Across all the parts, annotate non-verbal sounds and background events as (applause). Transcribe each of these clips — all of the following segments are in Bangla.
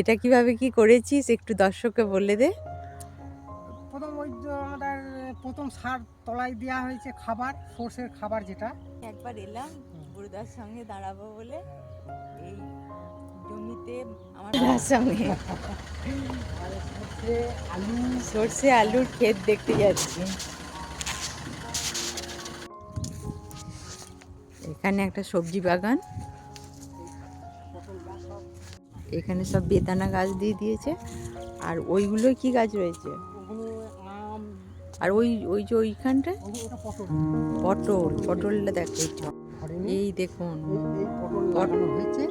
এটা কীভাবে কি করেছিস? একটু দর্শককে বলে দে। প্রথম ওই আমাদের প্রথম সার তলায় দেওয়া হয়েছে খাবার সর্ষের খাবার যেটা। একবার এলাম বুড়দার সঙ্গে দাঁড়াবো বলে। এই জমিতে আমার সঙ্গে। আলু। সর্ষে আলুর ক্ষেত দেখতে যাচ্ছি। এখানে একটা সবজি বাগান। এখানে সব বেদানা গাছ দিয়ে দিয়েছে। আর ওইগুলো কি গাছ রয়েছে? আর ওই ওই যে ওটা পটল পটল পটলটা দেখো। এই দেখুন। পটল হয়েছে।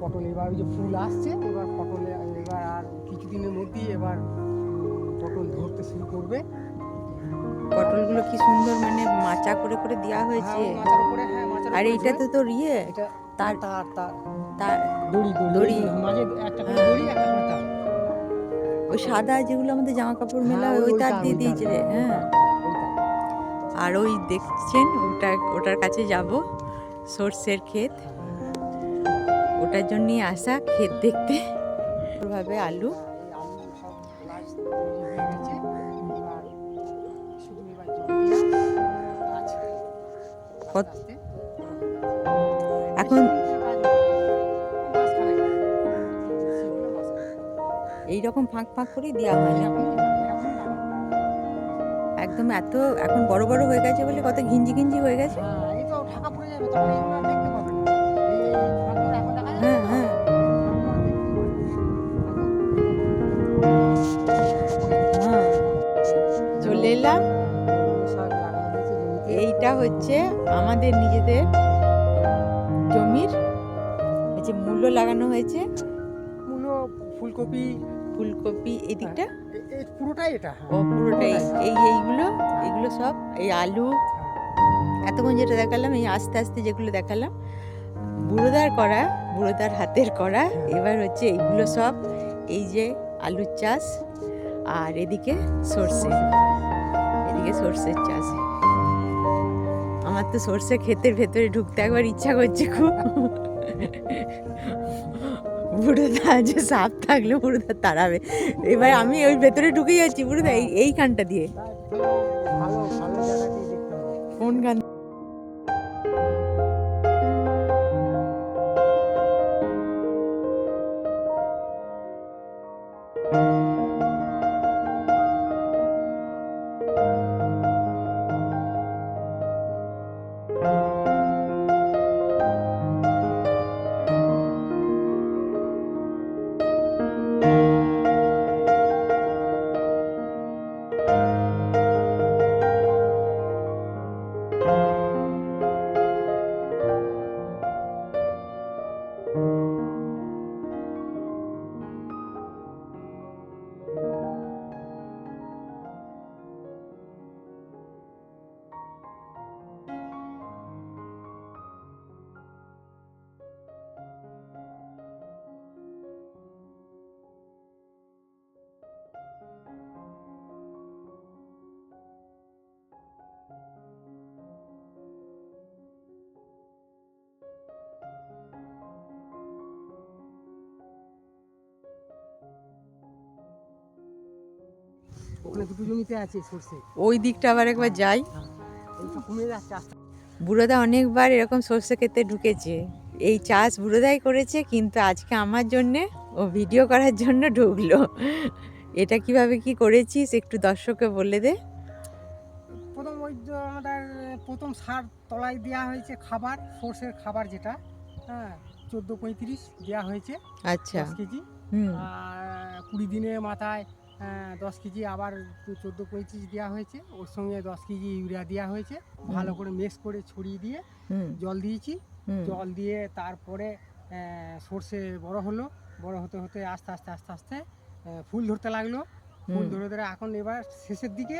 পটল এবার ওই যে ফুল আসছে এবার পটলে এবার আর কিছুদিনের মধ্যেই এবার পটল ধরতে শুরু করবে। পটলগুলো কি সুন্দর মানে মাচা করে করে দেওয়া হয়েছে? হ্যাঁ, উপরে হ্যাঁ আর এইটা তো ইয়ে? এটা তার তার তার। তার দড়ি দড়ি। মাঝে একটা করে। দড়ি একটা করে তার। ওই সাদা যেগুলো আমাদের জামা কাপড় মেলা হ্যাঁ, ওই তার দিয়ে দিয়েছে রে হ্যাঁ আর ওই দেখছেন ওটা ওটার কাছে যাব সর্ষের ক্ষেত। ওটার জন্যই আসা ক্ষেত দেখতে। ভাবে আলু। মাঝখানে। এই রকম ফাঁক ফাঁক করেই দেওয়া হয় না একদম এত এখন বড় বড় হয়ে গেছে বলে কত ঘিঞ্জি ঘিঞ্জি হয়ে গেছে হ্যাঁ, হ্যাঁ? হ্যাঁ। হ্যাঁ চলে এলাম। এইটা হচ্ছে আমাদের নিজেদের জমির যে মূল্য লাগানো হয়েছে মূলো ফুলকপি ফুলকপি এদিকটা? এ- এ পুরোটাই এটা ও পুরোটাই। এই এইগুলো এগুলো সব? এই আলু? এতক্ষণ যেটা দেখালাম এই আস্তে আস্তে যেগুলো দেখালাম বুড়োদার করা বুড়োদার হাতের করা এবার হচ্ছে এইগুলো সব এই যে আলুর চাষ আর এদিকে সর্ষে। এদিকে সর্ষের চাষ। আমার তো সর্ষে ক্ষেতের ভেতরে ঢুকতে একবার ইচ্ছা করছে খুব। বুড়োদা যে সাপ থাকলে বুড়োদা তাড়াবে এবার আমি ওই ভেতরে ঢুকে যাচ্ছি বুড়োদা এই এইখানটা দিয়ে। তাই ভালো ভালো জায়গাতেই ওখানে দুটো জমিতে আছে সর্ষে। ওই দিকটা আবার একবার যাই। কমে বুড়োদা অনেকবার এরকম সর্ষে ক্ষেতে ঢুকেছে। এই চাষ বুড়োদাই করেছে কিন্তু আজকে আমার জন্যে ও ভিডিও করার জন্য ঢুকলো। এটা কীভাবে কি করেছিস একটু দর্শককে বলে দে। প্রথম ওই আমাদের প্রথম সার তলায় দেওয়া হয়েছে খাবার সর্ষের খাবার যেটা হ্যাঁ চোদ্দ পঁয়ত্রিশ দেওয়া হয়েছে। আচ্ছা। কেজি। হুম। আর কুড়ি দিনের মাথায় দশ কেজি আবার চোদ্দ পঁয়ত্রিশ দেওয়া হয়েছে। ওর সঙ্গে দশ কেজি ইউরিয়া দেওয়া হয়েছে। ভালো করে মিক্স করে ছড়িয়ে দিয়ে জল দিয়েছি। জল দিয়ে তারপরে সর্ষে বড় হলো। বড় হতে হতে আস্তে আস্তে আস্তে আস্তে ফুল ধরতে লাগল। ফুল ধরে ধরে এখন এবার শেষের দিকে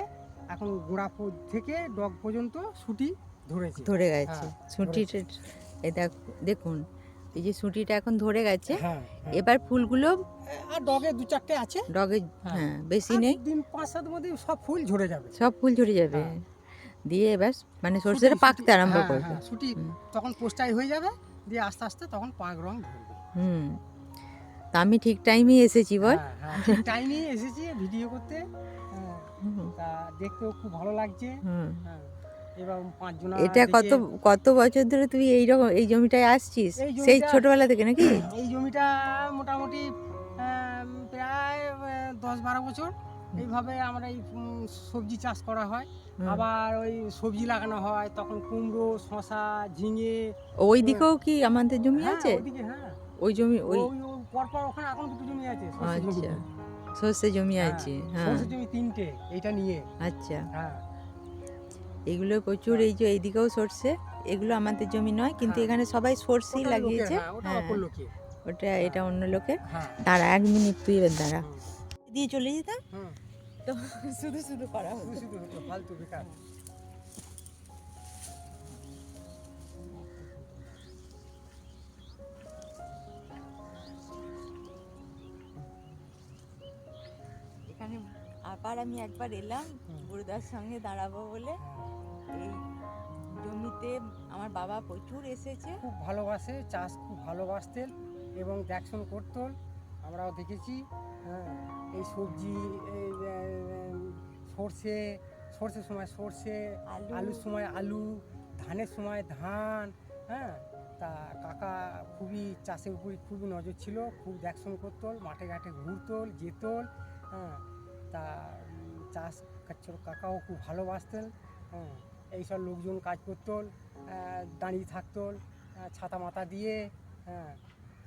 এখন গোড়া থেকে ডগ পর্যন্ত সুটি ধরেছে। ধরে গেছে। হ্যাঁ, এই দেখ দেখুন এই যে ছুটিটা এখন ধরে গেছে হ্যাঁ হ্যাঁ। এবার ফুলগুলো আর ডগে দু চারটে আছে। ডগে হ্যাঁ। হ্যাঁ বেশি নেই। দিন পাঁচ সাত মধ্যে সব ফুল ঝরে যাবে। সব ফুল ঝরে যাবে। দিয়ে এবার মানে সর্ষেটা পাকতে আরম্ভ করবে। শুটি তখন পোস্টাই হয়ে যাবে দিয়ে আস্তে আস্তে তখন পাক রং ধরবে। হুম। তা আমি ঠিক টাইমেই এসেছি বল। হ্যাঁ, হ্যাঁ, ঠিক টাইমে এসেছি ভিডিও করতে। তা দেখতেও খুব ভালো লাগছে। হুম। হ্যাঁ। এটা কত কত বছর ধরে তুই এই রকম এই জমিটায় আসছিস? সেই ছোটবেলা থেকে নাকি? (clears throat) এই জমিটা মোটামুটি প্রায় দশ বারো বছর। এইভাবে আমরা এই সবজি চাষ করা হয়। আবার ওই সবজি লাগানো হয় তখন কুমড়ো শশা ঝিঙে। ওই দিকেও কি আমাদের জমি হ্যাঁ, আছে? হ্যাঁ। ওই জমি ওই পরপর ওখানে এখন দুটো জমি আছে আচ্ছা। সর্ষে জমি হ্যাঁ, আছে হ্যাঁ। সরষে জমি তিনটে এইটা নিয়ে। আচ্ছা। হ্যাঁ। এগুলো প্রচুর এই যে এইদিকেও সর্ষে এগুলো আমাদের জমি নয় কিন্তু হ্যাঁ। এখানে সবাই সর্ষেই লাগিয়েছে। হ্যাঁ, ওটা হ্যাঁ। ওটা এটা অন্য লোকের হ্যাঁ। দাঁড়া এক মিনিট তুই এবার দাঁড়া। দিয়ে চলে যেতাম? তো শুধু শুধু করা ফালতু বেকার এখানে আবার আমি একবার এলাম। গুরুদার সঙ্গে দাঁড়াবো বলে। এই জমিতে আমার বাবা প্রচুর এসেছে। খুব ভালোবাসে চাষ খুব ভালোবাসতেন এবং দেখশন করতেন। আমরাও দেখেছি হ্যাঁ এই সবজি এই সর্ষে সর্ষের সময় সর্ষে আলু। আলুর সময় আলু ধানের সময় ধান হ্যাঁ তা কাকা খুবই চাষের উপরই খুবই নজর ছিল খুব দেখশন করতো মাঠে ঘাটে ঘুরতল যেতল হ্যাঁ। তা চাষ কাকাও খুব ভালোবাসতেন। হ্যাঁ এইসব লোকজন কাজ করতল আহ, দাঁড়িয়ে থাকতল আহ, ছাতা মাথা দিয়ে হ্যাঁ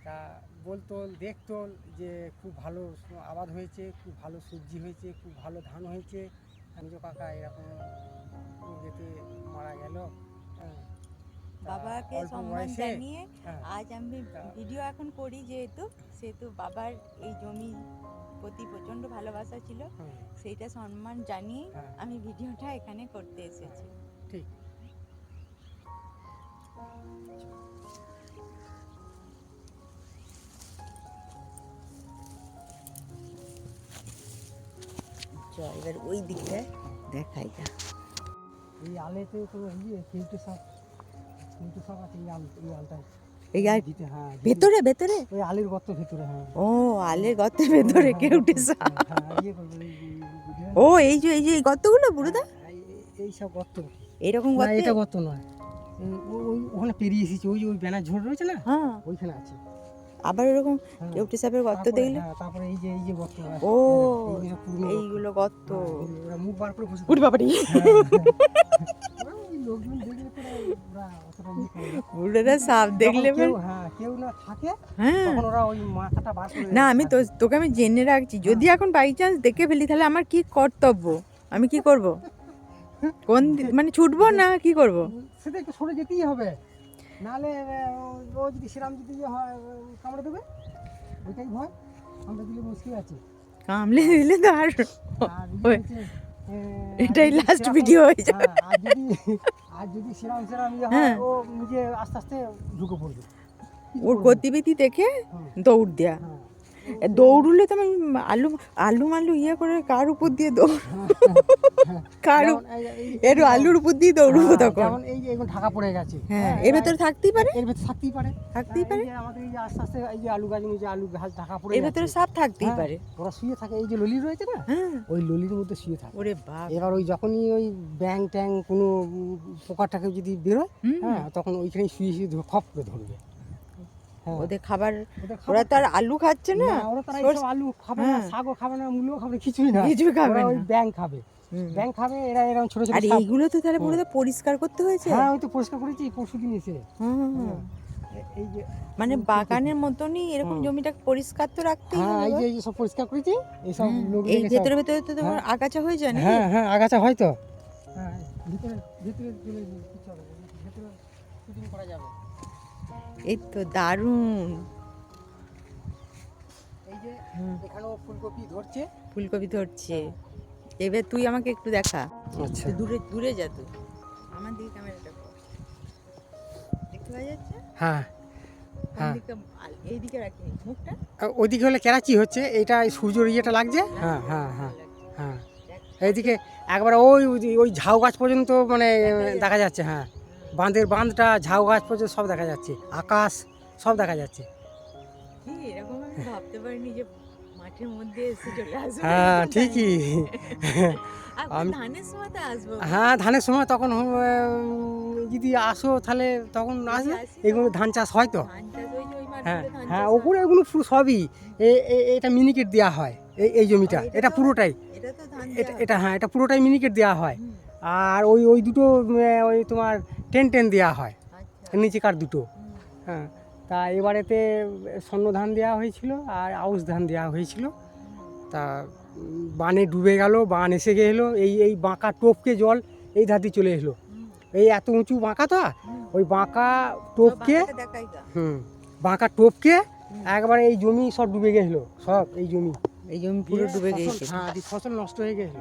তা বলতল দেখতল যে খুব ভালো আবাদ হয়েছে খুব ভালো সবজি হয়েছে খুব ভালো ধান হয়েছে। কাকা এরকম যেতে মারা গেল। বাবাকে সম্মান জানিয়ে হ্যাঁ, আজ আমি ভিডিও এখন করি যেহেতু সেহেতু বাবার এই জমি প্রতি প্রচণ্ড ভালোবাসা ছিল সেইটা সম্মান জানিয়ে হ্যাঁ। আমি ভিডিওটা এখানে করতে এসেছি। ঠিক। এবার ওই দিকটায় দেখাই যা। এই আলেতে কোনো ইয়ে কেউটে শাক কেউটে শাক আছে এই আল এই আলটায়। এই আর দিতে হ্যাঁ ভেতরে ভেতরে? ওই আলের গর্ত ভেতরে হ্যাঁ। ও আলের গর্তের ভেতরে উঠেছে। হ্যাঁ এই- এই- ও এই যে এই যে এই গর্তগুলো বুড়োদা? এই- এই সব গর্ত। এরকম গর্ত? এটা গর্ত নয়। ওই ওখানে পেরিয়ে এসেছি ওই যে ওই ব্যানার ঝোড় রয়েছে না? হ্যাঁ। ওইখানে আছে। আবার এরকম হ্যাঁ। কেউটে সাপের গর্ত দেখলে? হ্যাঁ, তারপরে এই যে এই যে গর্ত ও হ্যাঁ, এইগুলো গর্ত। হ্যাঁ, মুখ বার করে বসে উড়ি বাবারি হ্যাঁ, হ্যাঁ। ইয়ে। সাপ দেখলে পরে- হ্যাঁ না হ্যাঁ। না আমি তো তোকে আমি জেনে রাখছি। যদি এখন বাই চান্স দেখে ফেলি তাহলে আমার কি কর্তব্য? আমি কি করব? কোন মানে ছুটবো না কি করব? সেটা একটু সরে যেতেই হবে। নাহলে ও যদি সেরাম যদি ইয়ে হয় কামড়ে দেবে? ওইটাই ভয়। আমরা দিলে মুশকিল আছে। কামলে দিলে তো আর এটাই লাস্ট video হয়ে যাবে। হ্যাঁ, আর যদি সেরাম সেরাম ইয়ে হ্যাঁ। ও নিজে আস্তে আস্তে ঢুকে পড়বে ওর গতিবিধি দেখে দৌড় দেয়া। দৌড়লে তো আমি আলু আলু মালু ইয়ে করে কার উপর দিয়ে দৌড়? কার এর আলুর উপর দিয়ে দৌড়বো হ্যাঁ, তখন। এই যে এখন ঢাকা পড়ে গেছে। হ্যাঁ এর ভেতরে থাকতেই পারে? এর ভেতরে থাকতেই পারে। থাকতেই পারে? আমাদের এই যে আস্তে আস্তে এই যে আলু গাছ যে আলু গাছ ঢাকা পড়ে এর ভেতরে। সাপ থাকতেই হ্যাঁ, পারে। ওরা শুয়ে থাকে এই যে ললি রয়েছে না? হ্যাঁ। ওই ললির মধ্যে শুয়ে থাকে। ওরে বাপ। এবার ওই যখনই ওই ব্যাং ট্যাং কোনো পোকাটাকে যদি বেরোয় হ্যাঁ তখন ওইখানে শুয়ে শুয়ে ধরে খপ করে ধরবে। হ্যাঁ ওদের খাবার ওরা তো আর আলু খাচ্ছে না না, ওরা তারা আলু খাবে না হ্যাঁ। শাকও খাবে না মূলও খাবে না কিছুই না কিছুই খাবে না ব্যাং খাবে। ব্যাং খাবে এরা এরকম ছোট ছোট আর এইগুলো তো তাহলে পুরো পরিষ্কার করতে হয়েছে হ্যাঁ ওই তো পরিষ্কার করেছি পরশু দিন এসে। হ্যাঁ। এই যে মানে বাগানের মতনই এরকম। জমিটা পরিষ্কার তো রাখতেই হ্যাঁ হবে এই যে এই সব পরিষ্কার করেছি এইসব হুম, লোক এই ভেতরে ভেতরে তো তোমার হ্যাঁ। আগাছা হয়ে যায় নাকি হ্যাঁ হ্যাঁ আগাছা হয় তো হ্যাঁ ভিতরে ভিতরে চলে যাবে, কিছু হবে না, ভিতরে শুটিং করা যাবে এই তো দারুণ। এই যে এখানেও ফুলকপি ধরছে। ফুলকপি ধরছে। এবার তুই আমাকে একটু দেখা। আচ্ছা। দূরে দূরে যা তুই। আমার দিকে ক্যামেরাটা কর। দেখতে পাওয়া যাচ্ছে? হ্যাঁ হ্যাঁ। দিকে আল- এইদিকে রাখি মুখটা? ওইদিকে হলে কেরাচি হচ্ছে। এটা এই সূর্যর ইয়েটা লাগছে? হ্যাঁ হ্যাঁ হ্যাঁ হ্যাঁ। এইদিকে একবার ওই ওই- ওই ঝাউ গাছ পর্যন্ত মানে দেখা যাচ্ছে হ্যাঁ। বাঁধের বাঁধটা ঝাউ গাছ পর্যন্ত সব দেখা যাচ্ছে। আকাশ সব দেখা যাচ্ছে। হ্যাঁ ঠিকই। (laughs) হ্যাঁ ধানের সময় তখন যদি আসো তাহলে তখন আসবে। এগুলো ধান চাষ হয় তো। হ্যাঁ হ্যাঁ ওগুলো এগুলো পুরো সবই। এটা মিনিকেট দেওয়া হয় এই জমিটা। এটা পুরোটাই। এটা এটা হ্যাঁ এটা পুরোটাই মিনিকেট দেওয়া হয়। আর ওই ওই দুটো ওই তোমার টেন টেন দেওয়া হয়। আচ্ছা। নিচেকার দুটো। হ্যাঁ তা এবারেতে স্বর্ণ ধান দেওয়া হয়েছিল আর আউশ ধান দেওয়া হয়েছিল। তা বানে ডুবে গেল বান এসে গেলো এই এই বাঁকা টোপকে জল এই দিয়ে চলে এলো। এই এত উঁচু বাঁকা তো? ওই বাঁকা টোপকে। হুম বাঁকা টোপকে। একবারে এই জমি সব ডুবে গেলো সব এই জমি। এই জমি পুরো ডুবে গিয়েছে। হ্যাঁ ফসল নষ্ট হয়ে গেলো।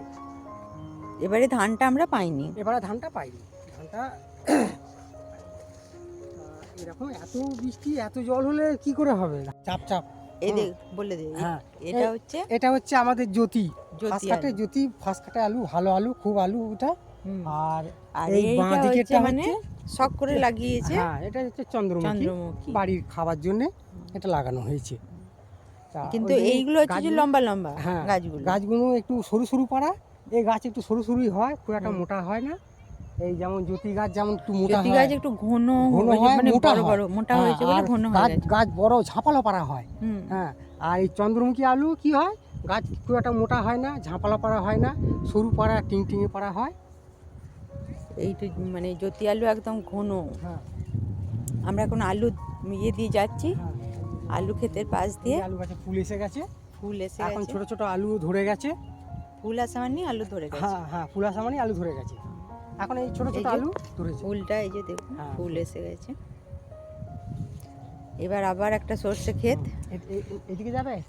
এবারে ধানটা আমরা পাইনি। এবারে ধানটা পাইনি। ধানটা এরকম এত বৃষ্টি এত জল হলে কি করে হবে? চাপ চাপ। এই দেখ বলে দে। হ্যাঁ। এটা হচ্ছে এটা হচ্ছে আমাদের জ্যোতি। ফার্স্ট কাটে জ্যোতি ফার্স্ট কাটে আলু ভালো আলু খুব আলু ওটা। আর আর এই বাঁ দিকেরটা মানে শখ করে লাগিয়েছে হ্যাঁ এটা হচ্ছে চন্দ্রমুখী। বাড়ির খাবার জন্য এটা লাগানো হয়েছে। কিন্তু এইগুলো হচ্ছে লম্বা লম্বা হ্যাঁ, গাছগুলো। গাছগুলো একটু সরু সরু পাড়া এই গাছ একটু সরু সরুই হয় খুব একটা মোটা হয় না। এই যেমন জ্যোতি গাছ যেমন একটু মোটা জ্যোতি গাছ একটু ঘন ঘন হয়, মানে মোটা বড় মোটা হ্যাঁ, হয়েছে বলে ঘন হয়ে গাছ গাছ। বড় ঝাঁপালো পাড়া হয়। হ্যাঁ আর এই চন্দ্রমুখী আলু কি হয়? গাছ খুব একটা মোটা হয় না ঝাঁপালা পাড়া হয় না সরু পাড়া টিং টিঙে পাড়া হয়। এইটা মানে জ্যোতি আলু একদম ঘন। হ্যাঁ। আমরা এখন আলু ইয়ে দিয়ে যাচ্ছি হ্যাঁ। আলু ক্ষেতের পাশ দিয়ে। আলু গাছে ফুল এসে গেছে। ফুল এসে এখন ছোট ছোট আলু ধরে গেছে। ফুল আসা মানে আলু ধরে গেছে। হ্যাঁ হ্যাঁ ফুল আসা মানে আলু ধরে গেছে। এখন এই ছোট ছোট আলু ধরেছে। ফুলটা এই যে দেখুন হ্যাঁ। ফুল এসে গেছে। এবার আবার একটা সর্ষে ক্ষেত। এদিকে যাবে?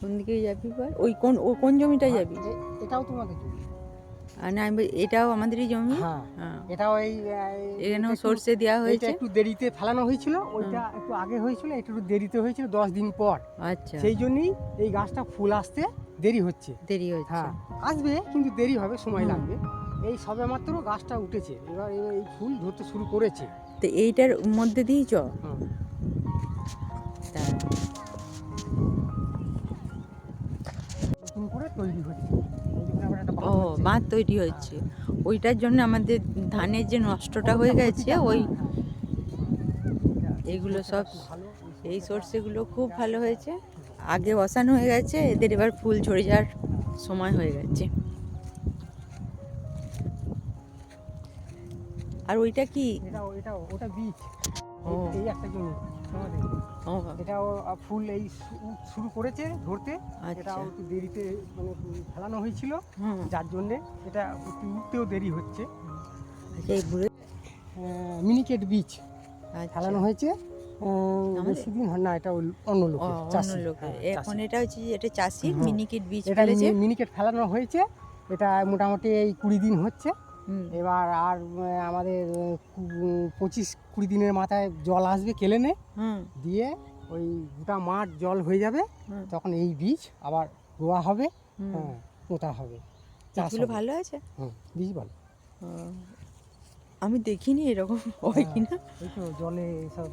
কোন দিকে যাবি বল ওই কোন ও কোন জমিটায় যাবি? এ- এটাও তোমাদের জমি। আর না আমি এটাও আমাদেরই জমি? হ্যাঁ হ্যাঁ। এটাও এই এখানেও সর্ষে দেওয়া হয়েছে। একটু দেরিতে ফেলানো হয়েছিল ওইটা একটু আগে হয়েছিল একটু দেরিতে হয়েছিল দশ দিন পর। আচ্ছা। সেই জন্যই এই গাছটা ফুল আসতে দেরি হচ্ছে। দেরি হচ্ছে। হ্যাঁ আসবে কিন্তু দেরি হবে সময় লাগবে। এই সবে মাত্র গাছটা উঠেছে এবার এই- ফুল ধরতে শুরু করেছে। তো এইটার মধ্যে দিয়েই নতুন করে তৈরি হচ্ছে। ও বাঁধ তৈরি হচ্ছে। ওইটার জন্য আমাদের ধানের যে নষ্টটা হয়ে গেছে ওই এগুলো সব এই সর্ষেগুলো খুব ভালো হয়েছে। আগে বসানো হয়ে গেছে এদের এবার ফুল ঝরে যাওয়ার সময় হয়ে গেছে। আর ওইটা কি? এটা এটা ওটা বীজ। এই- একটা জমি। এটাও ফুল এই শুরু করেছে ধরতে। আচ্ছা। এটাও একটু দেরিতে মানে ফেলানো হয়েছিল। যার জন্যে এটা একটু উঠতেও দেরি হচ্ছে। আচ্ছা মিনিকেট বীজ আচ্ছা। ফেলানো হয়েছে? বেশি দিন হয় না এটা অন্য ও লোকের অন্য চাষি লোকের। হ্যাঁ, এখন এটা হচ্ছে এটা চাষির মিনিকেট বীজ এটা মিনিকেট ফেলানো হয়েছে। এটা মোটামুটি এই কুড়ি দিন হচ্ছে। এবার আর আমাদের পঁচিশ কুড়ি দিনের মাথায় জল আসবে কেলেনে হুম। দিয়ে ওই গোটা মাঠ জল হয়ে যাবে। তখন এই বীজ আবার রোয়া হবে। হুম। হ্যাঁ পোতা হবে। চাষ বীজগুলো হবে। ভালো আছে? হুম, বীজ ভালো। আমি দেখিনি এরকম (laughs) হয় কিনা। এই তো জলে সব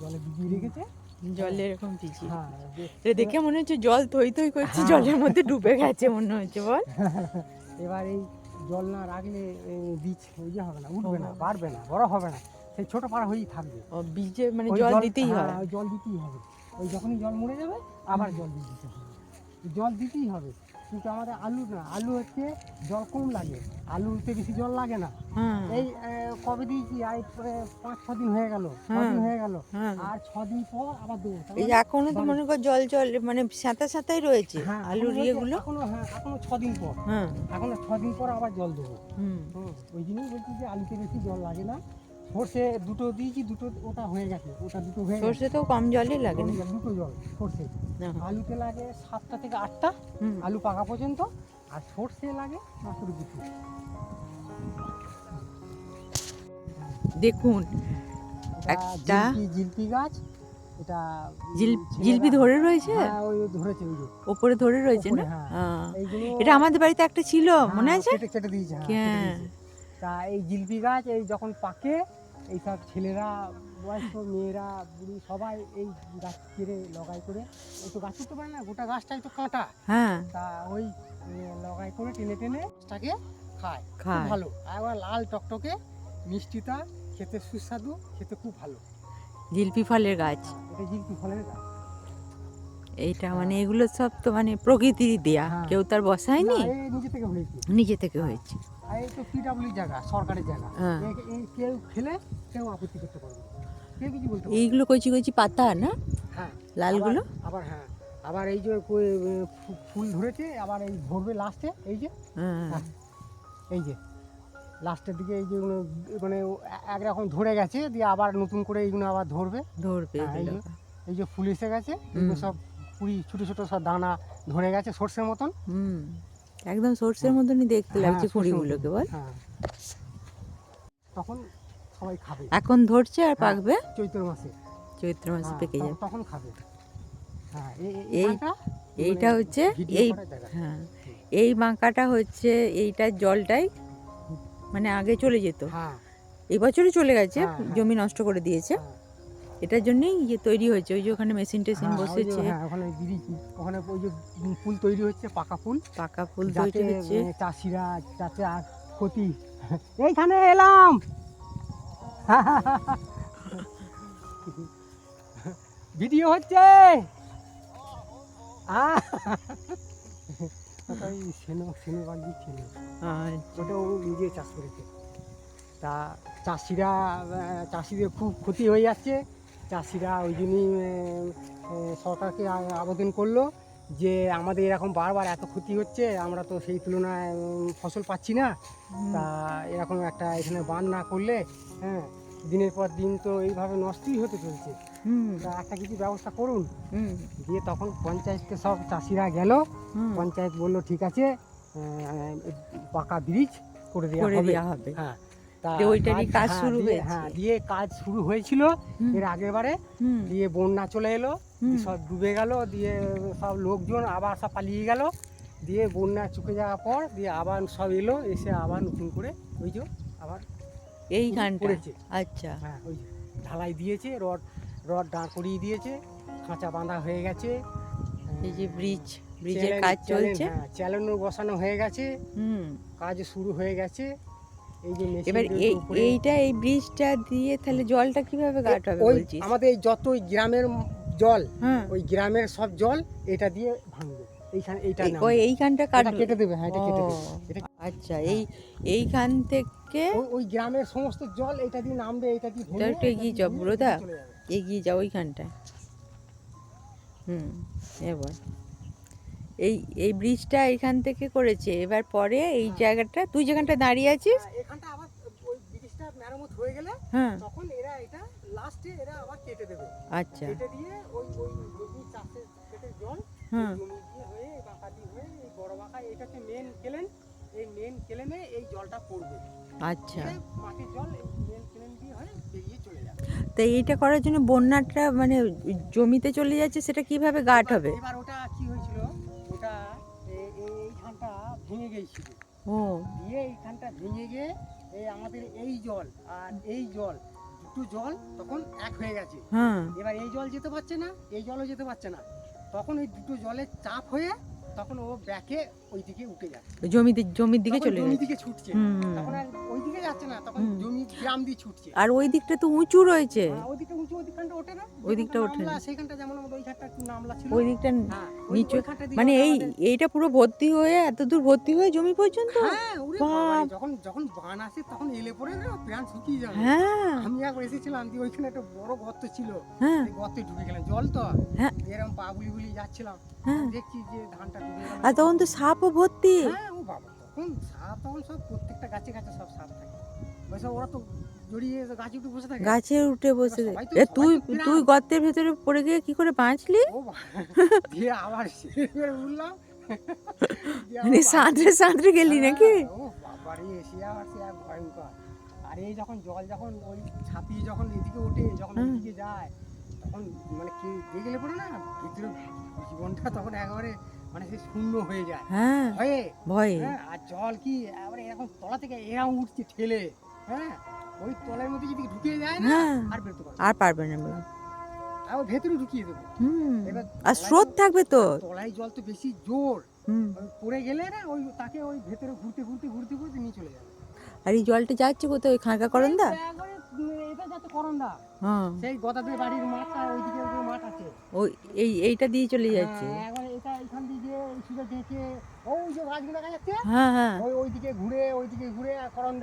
জলে ডুবিয়ে রেখেছে। জলে এরকম ভিজি হ্যাঁ এটা দেখে মনে হচ্ছে জল থই থই করছে হ্যাঁ। জলের মধ্যে ডুবে গেছে মনে হচ্ছে বল। (laughs) এবার এই জল না রাখলে বীজ ইয়ে হবে না উঠবে না বাড়বে না বড় হবে না। সেই ছোট পাড়া হয়েই থাকবে। ও বীজে মানে জল দিতেই হ্যাঁ, হয়। জল দিতেই হবে। ওই যখনই জল মরে যাবে আবার জল দিয়ে দিতে হবে। জল দিতেই হবে। কিন্তু আমাদের আলু না আলু হচ্ছে জল কম লাগে আলুতে বেশি জল লাগে না। হ্যাঁ। এই কবে দিয়েছি? আর পাঁচ ছ দিন হয়ে গেল হ্যাঁ। দিন হয়ে গেল। হ্যাঁ। আর ছ দিন পর আবার দেবো। এই এখনও তো মনে কর জল জল মানে সাঁতা সাঁতাই রয়েছে আলুর ইয়েগুলো? এখনও হ্যাঁ এখনও ছ দিন পর। এখনও ছ দিন পর আবার জল দেবো। ওই জন্যই বলছি যে আলুতে বেশি জল লাগে না। সর্ষে দুটো দিয়েছি দুটো ওটা হয়ে গেছে ওটা দুটো হয়ে গেছে। সর্ষে তো কম জলই লাগে দুটো জল সর্ষে। আলুতে লাগে সাতটা থেকে আটটা আলু পাকা পর্যন্ত আর সর্ষে লাগে মাত্র দুটো। দেখুন একটা- জিলপি গাছ এটা জিলপি ধরে রয়েছে? হ্যাঁ ধরেছে ওপরে ধরে রয়েছে না? হ্যাঁ। এটা আমাদের বাড়িতে একটা ছিল মনে হ্যাঁ, আছে? কেটে দিয়েছে হ্যাঁ। তা এই জিলপি গাছ এই যখন পাকে এই সব ছেলেরা বয়স্ক মেয়েরা বুড়ি সবাই এই গাছ কেড়ে লগাই করে এই তো গাছ উঠতে পারে না গোটা গাছটাই তো কাঁটা। হ্যাঁ। তা ওই লগাই করে টেনে টেনে গাছটাকে খায়। খুব ভালো। আর আবার লাল টকটকে মিষ্টিটা খেতে সুস্বাদু খেতে খুব ভালো। জিলপি ফলের গাছ। এটা জিলপি ফলের গাছ। এইটা মানে এগুলো সব তো মানে প্রকৃতির দেয়া। হ্যাঁ। কেউ তার বসায়নি? নিজে থেকে হয়েছে। নিজে থেকে হয়েছে। আর এই তো পিডাব্লিউ জায়গা সরকারের জায়গা। হ্যাঁ। এই কেউ খেলে কেউ আপত্তি করতে পারবে কেউ কিছু বলতে এইগুলো কচি কচি পাতা না? হ্যাঁ। লালগুলো? আবার- হ্যাঁ। আবার এই যে ফুল ধরেছে আবার এই ধরবে লাস্টে এই যে। হ্যাঁ এই যে। লাস্টের দিকে এই যে মানে একরকম ধরে গেছে দিয়ে আবার নতুন করে এইগুলো আবার ধরবে। ধরবে হ্যাঁ, এই যে ফুল এসে গেছে এগুলো সব কুড়ি ছোটো ছোটো সব দানা ধরে গেছে সর্ষের মতন। হুম। একদম সর্ষের মতনই দেখতে হ্যাঁ, লাগছে কুঁড়িগুলোকে বল। হ্যাঁ। তখন সবাই খাবে। এখন ধরছে আর হ্যাঁ। পাকবে? চৈত্র মাসে। চৈত্র মাসে হ্যাঁ, পেকে যাবে। তখন খাবে। হ্যাঁ এই- এই- এইটা মানে হচ্ছে এই হ্যাঁ এই বাঁকাটা হচ্ছে এইটার জলটাই মানে আগে চলে যেত। হ্যাঁ। এই বছরই চলে গেছে হ্যাঁ, হ্যাঁ। জমি নষ্ট করে দিয়েছে। হ্যাঁ। এটার জন্যই ইয়ে তৈরি হয়েছে। ওই যে ওখানে মেশিন টেশিন হ্যাঁ, যে, বসেছে। হ্যাঁ, ওখানে ওখানে ওই যে ফুল তৈরি হচ্ছে পাকা ফুল। পাকা ফুল তৈরি হচ্ছে। চাষিরা যাতে আর ক্ষতি। (laughs) এইখানে এলাম। (laughs) ভিডিও হচ্ছে। আচ্ছা। ওটা ও নিজে চাষ করেছে। তা চাষিরা চাষিদের খুব ক্ষতি হয়ে যাচ্ছে। চাষিরা ওই জন্যই সরকারকে আবেদন করল যে আমাদের এরকম বারবার এত ক্ষতি হচ্ছে আমরা তো সেই তুলনায় ফসল পাচ্ছি না। তা এরকম একটা এখানে বান না করলে হ্যাঁ দিনের পর দিন তো এইভাবে নষ্টই হতে চলছে। তা একটা কিছু ব্যবস্থা করুন। দিয়ে তখন পঞ্চায়েতকে সব চাষিরা গেল। পঞ্চায়েত বলল ঠিক আছে পাকা ব্রিজ করে দেওয়া হবে। হ্যাঁ। কাজ হ্যাঁ, শুরু হয়েছে। হ্যাঁ দিয়ে কাজ শুরু হয়েছিল এর আগের বারে। দিয়ে বন্যা চলে এলো সব ডুবে গেল দিয়ে সব লোকজন আবার সব পালিয়ে গেল। দিয়ে বন্যা চুকে যাওয়ার পর দিয়ে আবার সব এলো এসে আবার নতুন করে ওই যে আবার এইখানটা করেছে। আচ্ছা। হ্যাঁ ওই ঢালাই দিয়েছে রড রড দাঁড় করিয়ে দিয়েছে খাঁচা বাঁধা হয়ে গেছে। এই যে ব্রিজ ব্রিজের কাজ চলছে? হ্যাঁ চ্যালেঞ্জ বসানো হয়ে গেছে। হুম। কাজ শুরু হয়ে গেছে। এই এবার এই এইটা এই ব্রিজটা দিয়ে তাহলে জলটা কীভাবে গাট হবে বলছিস? আমাদের এই যত ওই গ্রামের জল হ্যাঁ ওই গ্রামের সব জল এটা দিয়ে ভাঙবে। এইখানে এইটা এই- ওই এইখানটা কাটবে। কেটে দেবে হ্যাঁ এটা কেটে দেবে। আচ্ছা এই এইখান থেকে ওই- গ্রামের সমস্ত জল এটা দিয়ে নামবে এটা দিয়ে ভেঙে, একটু এগিয়ে যাও, বুড়োদা। এগিয়ে যাও ওইখানটায়। হুম এবার। এই এই ব্রিজটা এখান থেকে করেছে। এবার পরে এই জায়গাটা তুই যেখানটা দাঁড়িয়ে আছিস? হ্যাঁ, এখানটা আবার ওই ব্রিজটা মেরামত হয়ে গেলে হ্যাঁ। তখন এরা এটা লাস্টে এরা আবার কেটে দেবে। আচ্ছা। কেটে দিয়ে ওই ওই জমি চাষের ক্ষেতের জল হ্যাঁ। জমি দিয়ে হয়ে বাঁকা দিয়ে হয়ে এই বড় বাঁকা এটা হচ্ছে মেন কেলেন এই মেন কেলেনে এই জলটা পড়বে। আচ্ছা। দিয়ে মাটির জল এই মেন কেলেন দিয়ে হয়ে বেরিয়ে চলে যাবে। তো এইটা করার জন্য বন্যাটা মানে জমিতে চলে যাচ্ছে সেটা কীভাবে গাট হবে? এবার ওটা কি হয়েছিল? এইখানটা ভেঙে গিয়েছিল। ও। দিয়ে এইখানটা ভেঙে গিয়ে এই আমাদের এই জল আর এই জল দুটো জল তখন এক হয়ে গেছে। হ্যাঁ। এবার এই জল যেতে পারছে না এই জলও যেতে পারছে না। তখন ওই দুটো জলের চাপ হয়ে তখন ও ব্যাকে ওই দিকে উঠে যাচ্ছে। জমিতে জমির দিকে চলে জমি যাচ্ছে। দিকে ছুটছে। তখন আর ওই দিকে যাচ্ছে না তখন জমি গ্রাম দিয়ে ছুটছে। আর ওই দিকটা তো উঁচু রয়েছে। হ্যাঁ, ওই দিকটা উঁচু ওই দিকখানটা ওঠে না। ওই দিকটা ওঠে না। সেইখানটা যেমন আমাদের ওইখানটা একটু নামলা ছিল। ওই দিকটা হ্যাঁ, ওই- নিচু- মানে এই এইটা পুরো ভর্তি হয়ে এত দূর ভর্তি হয়ে জমি পর্যন্ত? হ্যাঁ যখন যখন বান আসে তখন এলে পরে না প্রাণ শুকিয়ে যায় হ্যাঁ। আমি একবার এসেছিলাম দিয়ে ওইখানে একটা বড় গর্ত ছিল। হ্যাঁ। গর্তে ঢুকে গেলাম। জল তো। হ্যাঁ। এরকম পা বুলি বুলি যাচ্ছিলাম। হ্যাঁ। দেখছি যে ধানটা গেল আর তখন তো সাপও ভর্তি। হ্যাঁ ও বাবা তখন সাপ তখন সব প্রত্যেকটা গাছে গাছে সব সাপ থাকে। ওইসব ওরা তো জড়িয়ে গাছে উঠে বসে থাকে। গাছে উঠে বসে এ তুই তুই গর্তের ভেতরে পড়ে গিয়ে কি করে বাঁচলি? ও দিয়ে আবার উঠলাম মানে সাঁতরে সাঁতরে গেলি নাকি? হ্যাঁ, ও সে সে এক ভয়ঙ্কর। আর এই যখন জল যখন ওই ছাপিয়ে যখন এদিকে ওঠে যখন। ওইদিকে যায় তখন মানে কি দিয়ে গেলে পরে না ভিতরে জীবনটা তখন একেবারে মানে সে শূন্য হয়ে যায়। হ্যাঁ ভয়ে। ভয়ে। হ্যাঁ আর জল কি এবারে এরকম তলা থেকে এরকম উঠছে ঠেলে। হ্যাঁ ওই তলের মধ্যে যদি ঢুকিয়ে যায় না হ্যাঁ। আর বেরোতে পারবে আর পারবে না বলে। আর ভেতরে ঢুকিয়ে দেবো। হুম আর স্রোত থাকবে তো। তলায় জল তো বেশি জোর। হুম। পড়ে গেলে না ওই তাকে ওই ভেতরে ঘুরতে ঘুরতে ঘুরতে ঘুরতে নিয়ে চলে যাবে। আর এই জলটা যাচ্ছে কোথায়? ওই খাঁকা একবারে, উম, এটা হ্যাঁ। সেই গদা দিয়ে বাড়ির মাঠটা ওইদিকে ওই মাঠ আছে। ওই এই এইটা দিয়ে চলে যাচ্ছে। হ্যাঁ, এটা এখান দিয়ে গিয়ে দেখে ওই যে গাছগুলো দেখা যাচ্ছে হ্যাঁ হ্যাঁ। ওই ওইদিকে ঘুরে ওইদিকে ঘুরে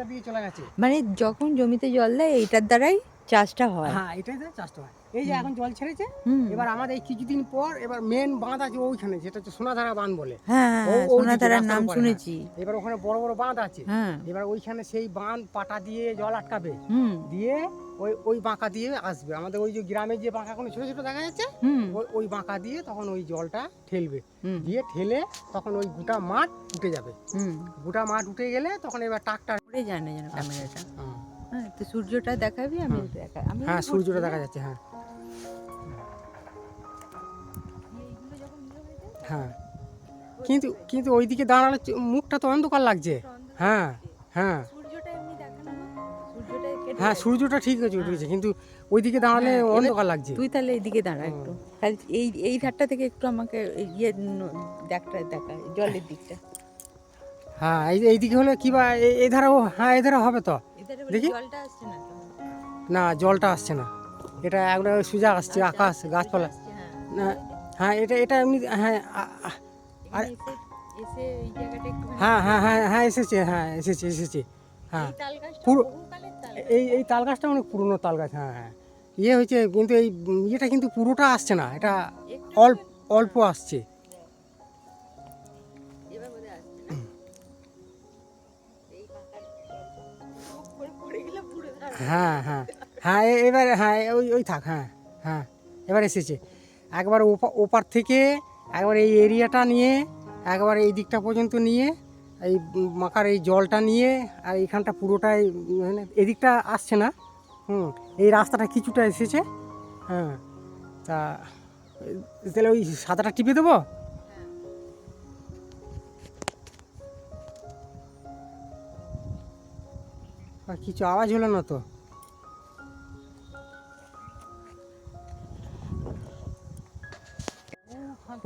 দিয়ে চলে গেছে। মানে যখন জমিতে জল দেয় এইটার দ্বারাই চাষটা হয়। হ্যাঁ এটাই চাষটা হয়। এই যে এখন জল ছেড়েছে এবার আমাদের এই কিছুদিন পর এবার মেন বাঁধ আছে ওইখানে যেটা হচ্ছে সোনাধারা বাঁধ বলে। হ্যাঁ সোনাধারার নাম শুনেছি। এবার ওখানে বড় বড় বাঁধ আছে। হ্যাঁ। এবার ওইখানে সেই বাঁধ পাটা দিয়ে জল আটকাবে। দিয়ে ওই ওই বাঁকা দিয়ে আসবে। আমাদের ওই যে গ্রামে যে বাঁকাগুলো ছোট ছোট দেখা যাচ্ছে ওই বাঁকা দিয়ে তখন ওই জলটা ঠেলবে। দিয়ে ঠেলে তখন ওই গোটা মাঠ উঠে যাবে। হুম। গোটা মাঠ উঠে গেলে তখন এবার ট্রাক্টর করে জানে যেন ক্যামেরাটা। হ্যাঁ তো সূর্যটা দেখাবি আমি দেখা আমি হ্যাঁ সূর্যটা দেখা যাচ্ছে হ্যাঁ। হয়ে। কিন্তু কিন্তু ওইদিকে দাঁড়ালে মুখটা তো অন্ধকার লাগছে। হ্যাঁ হ্যাঁ। হ্যাঁ সূর্যটা ঠিক আছে উঠেছে কিন্তু ওইদিকে দাঁড়ালে হ্যাঁ, অন্ধকার লাগছে। তুই তাহলে এইদিকে দাঁড়া একটু। খালি এই এই ধারটা থেকে একটু আমাকে ইয়ে দেখটা দেখা জলের দিকটা। হ্যাঁ এই এইদিকে হলে কি বা এই ধারাও হ্যাঁ এই ধারা হবে তো। দেখি। জলটা আসছে না না জলটা আসছে না। এটা একদম সোজা আসছে আচ্ছা, আকাশ গাছপালা। হ্যাঁ। না হ্যাঁ এটা এটা এমনি হ্যাঁ আর- হ্যাঁ হ্যাঁ হ্যাঁ হ্যাঁ এসেছে হ্যাঁ এসেছে এসেছে হ্যাঁ। পুরো-। এই এই তাল গাছটা অনেক পুরনো তাল গাছ হ্যাঁ হ্যাঁ। ইয়ে হয়েছে কিন্তু এই ইয়েটা কিন্তু পুরোটা আসছে না এটা অল্প অল্প আসছে। হ্যাঁ হ্যাঁ হ্যাঁ এবার হ্যাঁ ওই ওই থাক হ্যাঁ হ্যাঁ এবার এসেছে। একবার ওপা- ওপার থেকে একবার এই এরিয়াটা নিয়ে, একবার এই দিকটা পর্যন্ত নিয়ে, এই মাকার এই জলটা নিয়ে, আর এইখানটা পুরোটাই মানে এদিকটা আসছে না। হুম, এই রাস্তাটা কিছুটা এসেছে। হ্যাঁ তা তাহলে ওই সাদাটা টিপে দেবো? কিছু আওয়াজ হলো না তো?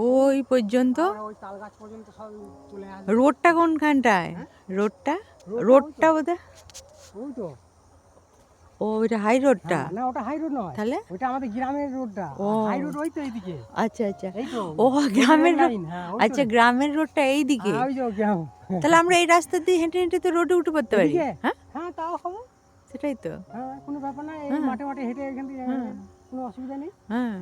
ওই পর্যন্ত? রোডটা কোনখানটায়? রোডটা? রোডটা রোডটা বোধহয়? ওই তো। ও ওইটা হাই রোডটা হ্যাঁ, না ওটা হাই রোড নয়। তাহলে? ওইটা আমাদের গ্রামের রোডটা। হাই রোড ওই তো এইদিকে। আচ্ছা আচ্ছা। ও, গ্রামের রোড। হ্যাঁ, আচ্ছা গ্রামের রোডটা এই দিকে হ্যাঁ, ওই যে গ্রাম। তাহলে আমরা এই রাস্তা দিয়ে হেঁটে হেঁটে তো রোডে উঠে পড়তে পারি। হ্যাঁ? হ্যাঁ তাও হবে। সেটাই তো। হ্যাঁ কোনো ব্যাপার না এই হ্যাঁ। মাঠে মাঠে হেঁটে এখান থেকে হ্যাঁ। কোনো অসুবিধা নেই। হ্যাঁ।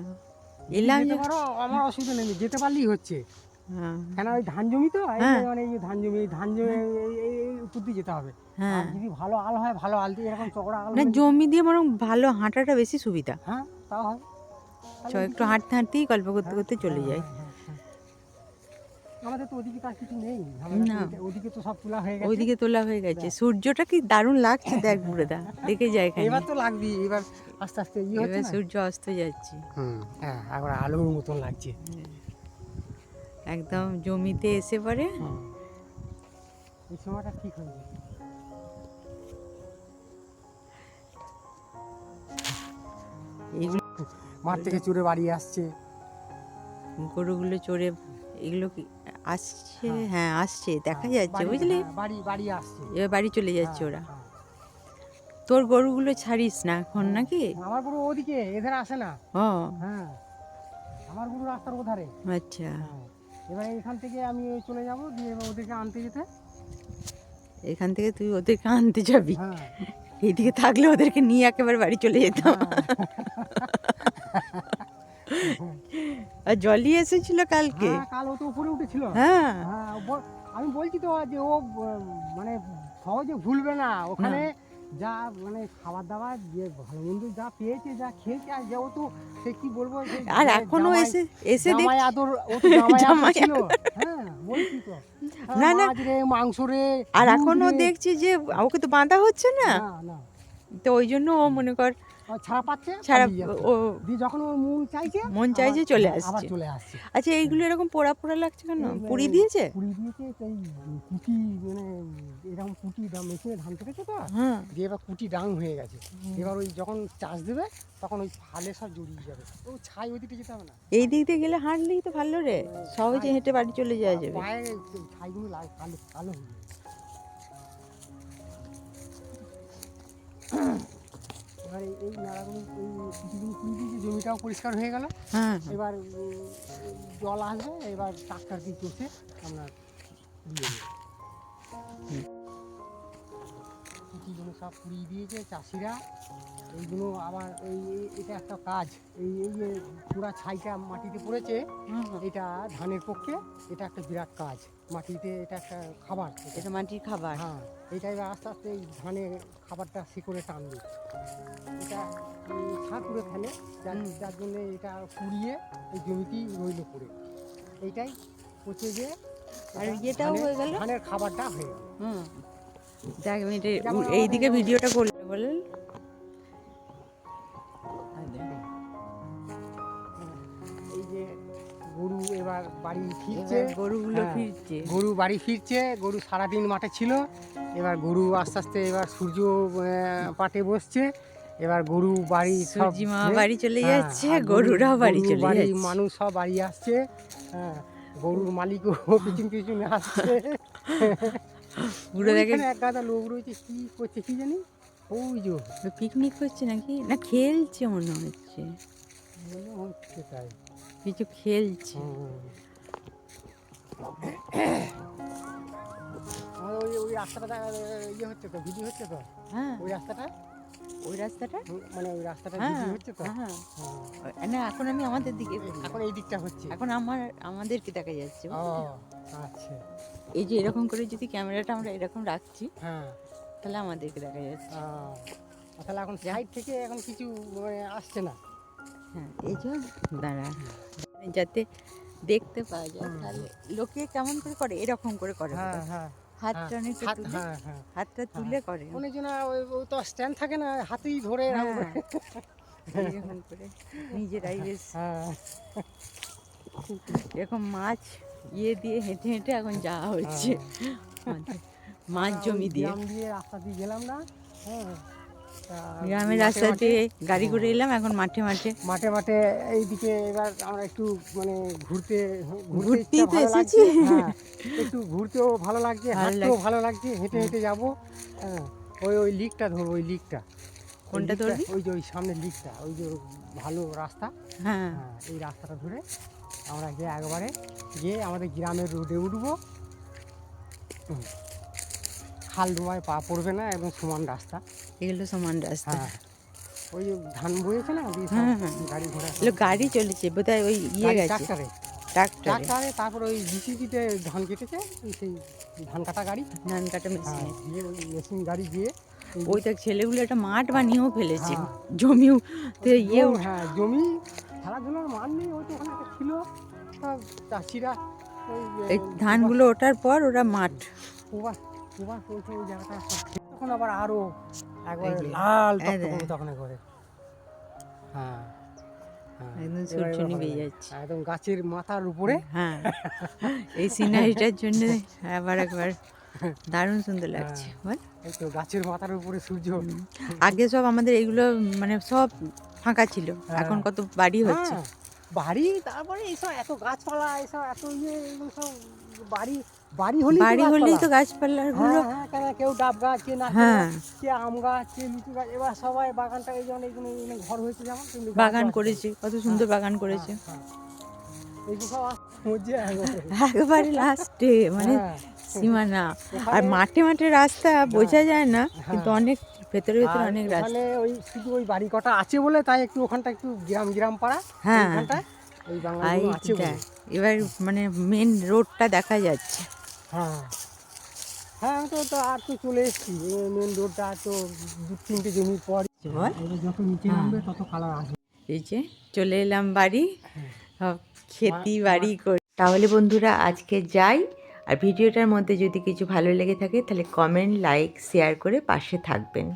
এলাম পারো আমার অসুবিধা নেই যেতে পারলেই হচ্ছে। হ্যাঁ। কেন ওই ধান জমি তো? হ্যাঁ। মানে এই ধান জমি ধান জমি উপর দিয়ে যেতে হবে। হ্যাঁ। যদি ভালো আল হয় ভালো আল দিয়ে এরকম চকড়া আল না জমি দিয়ে বরং ভালো হাঁটাটা বেশি সুবিধা। হ্যাঁ তাও হয়। চ একটু হাঁটতে হাঁটতেই গল্প করতে করতে চলে হ্যাঁ। আমাদের তো ওদিকে তার কিছু নেই। না। ওদিকে- ওদিকে তো সব তোলা হয়ে গেছে। ওইদিকে তোলা হয়ে গেছে। সূর্যটা কি দারুণ লাগছে দেখ বুড়েদা। দেখে যায় এখানে। এবার তো লাগবি এবার আস্তে আস্তে ইয়ে হচ্ছে সূর্য অস্ত যাচ্ছে। হুম হ্যাঁ একবার আলোর মতন লাগছে। একদম জমিতে এসে পরে হুম। এই সময়টা ঠিক হয়ে যাবে মাঠ থেকে চুরে বাড়ি আসছে। গরুগুলো চড়ে এগুলো কি আসছে হ্যাঁ। হ্যাঁ আসছে দেখা হ্যাঁ, যাচ্ছে বুঝলি? হ্যাঁ, বাড়ি বাড়ি আসছে। এবার বাড়ি চলে যাচ্ছে ওরা। তোর গরুগুলো ছাড়িস না এখন নাকি? আমার গুরু ওদিকে এদের আসে না। ও। হ্যাঁ। আমার গুরু রাস্তার ওধারে। আচ্ছা। এবার এখান থেকে আমি চলে যাব দিয়ে ওদেরকে আনতে যেতে। এখান থেকে তুই ওদেরকে আনতে যাবি। এইদিকে থাকলে ওদেরকে নিয়ে একেবারে বাড়ি চলে যেতাম। আর জলই এসেছিল কালকে। হ্যাঁ, কাল ও তো উপরে উঠেছিল। হ্যাঁ। হ্যাঁ আমি বলছি তো যে ও মানে সহজে ভুলবে না। ওখানে যা মানে খাবার দাবার যে ভালো মন্দ যা পেয়েছে যা খেয়েছে আর যেহেতু সে কি বলব আর যে এখনও এসে এসে দেখ আদর ও তো জামাই ছিল। হ্যাঁ বলছি তো। না, না। রে মাংস রে আর এখনও দেখছি যে ওকে তো বাঁধা হচ্ছে না না। তো ওই জন্য ও মনে কর ছাড়া পাচ্ছে ছাড়া ও দিয়ে যখন ওর মন চাইছে মন চাইছে চলে আবার আসছে চলে আসছে। আচ্ছা এইগুলো এরকম পোড়া পোড়া লাগছে কেন? পুড়ি দিয়েছে? পুড়ি দিয়েছে এই কুটি মানে এরকম কুটি মেশিনে ধান কেটেছে তো হ্যাঁ। দিয়ে এবার কুটি ডাং হয়ে গেছে। এবার ওই যখন চাষ দেবে তখন ওই ফালে সব জড়িয়ে যাবে। ও ছাই ওই দিকে যেতে হবে না। এই দিক দিয়ে গেলে হাঁটলেই তো ভালো রে। সহজে হেঁটে বাড়ি চলে যাওয়া যাবে। পায়ে ছাইগুলো লাল কালো কালো হয়ে যাবে (coughs) এবার এই- এই এই কুটিগুলো কুড়ি দিয়েছে জমিটাও পরিষ্কার হয়ে গেল হ্যাঁ। এবার জল আসবে এবার ট্রাক্টর দিয়ে চষে আপনার দিয়ে দেবে। কুটিগুলো সব পুড়িয়ে দিয়েছে চাষিরা। এইগুলো আবার এই এটা একটা কাজ। এই এই যে পুরা ছাইটা মাটিতে পড়েছে এটা ধানের পক্ষে এটা একটা বিরাট কাজ। মাটিতে এটা একটা খাবার। এটা। মাটির খাবার। হ্যাঁ এটা এবার আস্তে আস্তে এই ধানের খাবারটা শিকড়ে টানবে। এটা করে ফেলে যার যার জন্য এটা পুড়িয়ে এই জমিতেই রইল পড়ে। এইটাই পচে যে আর ইয়েটাও ধানের- হয়ে গেল? ধানের খাবারটা হয়ে গেল। হুম। দেখ এইদিকে ভিডিওটা করলে বলেন। গরু এবার বাড়ি ফিরছে। গরুগুলো হ্যাঁ। ফিরছে। গরু বাড়ি ফিরছে গরু সারাদিন মাঠে ছিল। এবার গরু আস্তে আস্তে এবার সূর্য পাটে বসছে। এবার গরু বাড়ি সব মা বাড়ি চলে হ্যাঁ, যাচ্ছে গরুরাও বাড়ি চলে বাড়ি যাচ্ছে। মানুষ সব বাড়ি আসছে। হ্যাঁ গরুর মালিকও (laughs) পিছন পিছন আসছে। (laughs) বুড়ো দেখে এক গাদা লোক রয়েছে কি করছে কি জানি? ওই যে পিকনিক করছে নাকি? না খেলছে মনে হচ্ছে। মনে হচ্ছে তাই। কিছু খেলছে। ওই ওই রাস্তাটা ইয়ে হচ্ছে তো ভিডিও হচ্ছে তো? হ্যাঁ। ওই রাস্তাটা? ওই রাস্তাটা? মানে ওই রাস্তাটা হ্যাঁ ভিডিও হচ্ছে তো? হ্যাঁ হ্যাঁ। না এখন আমি আমাদের দিকে এখন এই দিকটা হচ্ছে। এখন আমার আমাদেরকে দেখা যাচ্ছে ও আচ্ছা। এই যে এরকম করে যদি ক্যামেরাটা আমরা এরকম রাখছি হ্যাঁ। তাহলে আমাদেরকে দেখা যাচ্ছে। তাহলে এখন সাইড থেকে এখন কিছু মানে আসছে না। হ্যাঁ এই যে দাঁড়া। যাতে দেখতে পাওয়া যায় তাহলে লোকে কেমন করে করে? এরকম করে করে হ্যাঁ। হ্যাঁ। হাতটা হ্যাঁ, অনেকটা হাত- তুলে হ্যাঁ হ্যাঁ। হাতটা তুলে করে। অনেকজন ওই তো স্ট্যান্ড থাকে না হাতেই ধরে এরকম করে। হ্যাঁ নিজেরাই বেশ হ্যাঁ। এরকম মাছ ইয়ে দিয়ে হেঁটে হেঁটে এখন যাওয়া হচ্ছে। আমাদের মাছ জমি দিয়ে। রাস্তা দিয়ে গেলাম না। হ্যাঁ। গ্রামের রাস্তা দিয়ে গাড়ি করে এলাম এখন মাঠে মাঠে। মাঠে মাঠে এইদিকে এবার আমরা একটু মানে ঘুরতে ঘুরতে ঘুরতেই তো এসেছি। হ্যাঁ, একটু ঘুরতেও ভালো লাগছে হাঁটতেও ভালো লাগছে হেঁটে হেঁটে যাব। হ্যাঁ। ওই ওই লিকটা ধরবো ওই লিকটা। কোনটা ধরবি? ওই যে ওই সামনের লিকটা ওই যে ভালো রাস্তা। হ্যাঁ। হ্যাঁ এই রাস্তাটা ধরে আমরা গিয়ে একবারে গিয়ে আমাদের গ্রামের রোডে উঠবো। খাল ডোবায় পা পড়বে না এবং সমান রাস্তা। এগুলো সমান রাস্তা। হ্যাঁ ওই ধান বয়েছে না হ্যাঁ, হ্যাঁ। গাড়ি ঘোড়া গাড়ি চলেছে বোধহয় ওই ইয়ে গেছে। ট্রাক্টরে। তারপর ওই জিসিবিতে ধান কেটেছে সেই ধান কাটা গাড়ি। ধান কাটা মেশিনে। ওই মেশিন গাড়ি এই- ওই দেখ ছেলেগুলো একটা মাঠ বানিয়েও ফেলেছে। জমিও ইয়ে হ্যাঁ জমি খেলাধুলার মান নেই ওই তো ওখানে একটা ছিল। সব চাষিরা ওই এই ধানগুলো ওঠার পর ওরা মাঠ। প্রবাস প্রবাস চলছে ওই জায়গাটা তখন আবার আরও একবার লাল তখন করে। হ্যাঁ হ্যাঁ। যাচ্ছে। একদম গাছের মাথার উপরে। হ্যাঁ। এই সিনারিটার জন্য (laughs) আবার একবার (laughs) দারুণ সুন্দর লাগছে। বল। এই তো গাছের মাথার উপরে সূর্য। আগে সব আমাদের এগুলো মানে সব ফাঁকা ছিল। হ্যাঁ। এখন কত বাড়ি হচ্ছে। হ্যাঁ, বাড়ি তারপরে এইসব এত গাছপালা এইসব এত ইয়ে এগুলো সব বাড়ি বাড়ি হলেই বাড়ি হলেই তো গাছপালা। গাছপালার হ্যাঁ গুলো হ্যাঁ কেন কেউ ডাব গাছ কে না হ্যাঁ। কে আম গাছ কে লিচু গাছ এবার সবাই বাগানটা এই যেমন এইখানে এইখানে ঘর হয়েছে যেমন বাগান করেছে কত সুন্দর বাগান করেছে। হ্যাঁ, হ্যাঁ। এইগুলো সব (laughs) একবারে। লাস্টে মানে হ্যাঁ, সীমানা। আর মাঠে মাঠে রাস্তা বোঝা যায় না কিন্তু অনেক ভেতরে ভেতরে অনেক রাস্তা। ওই শুধু ওই বাড়ি কটা আছে বলে তাই একটু ওখানটা একটু গ্রাম গ্রাম পাড়া হ্যাঁ। এবার মানে মেন রোডটা দেখা যাচ্ছে। হ্যাঁ। হ্যাঁ তো তো আর তো চলে এসেছি। মেন রোডটা তো দু তিনটে জমির পর। যত নিচে হ্যাঁ। নামবে তত কালার আসবে। এই যে চলে এলাম বাড়ি। হ্যাঁ। খেতি বাড়ি করে তাহলে বন্ধুরা আজকে যাই। আর ভিডিওটার মধ্যে যদি কিছু ভালো লেগে থাকে, তাহলে কমেন্ট লাইক শেয়ার করে পাশে থাকবেন।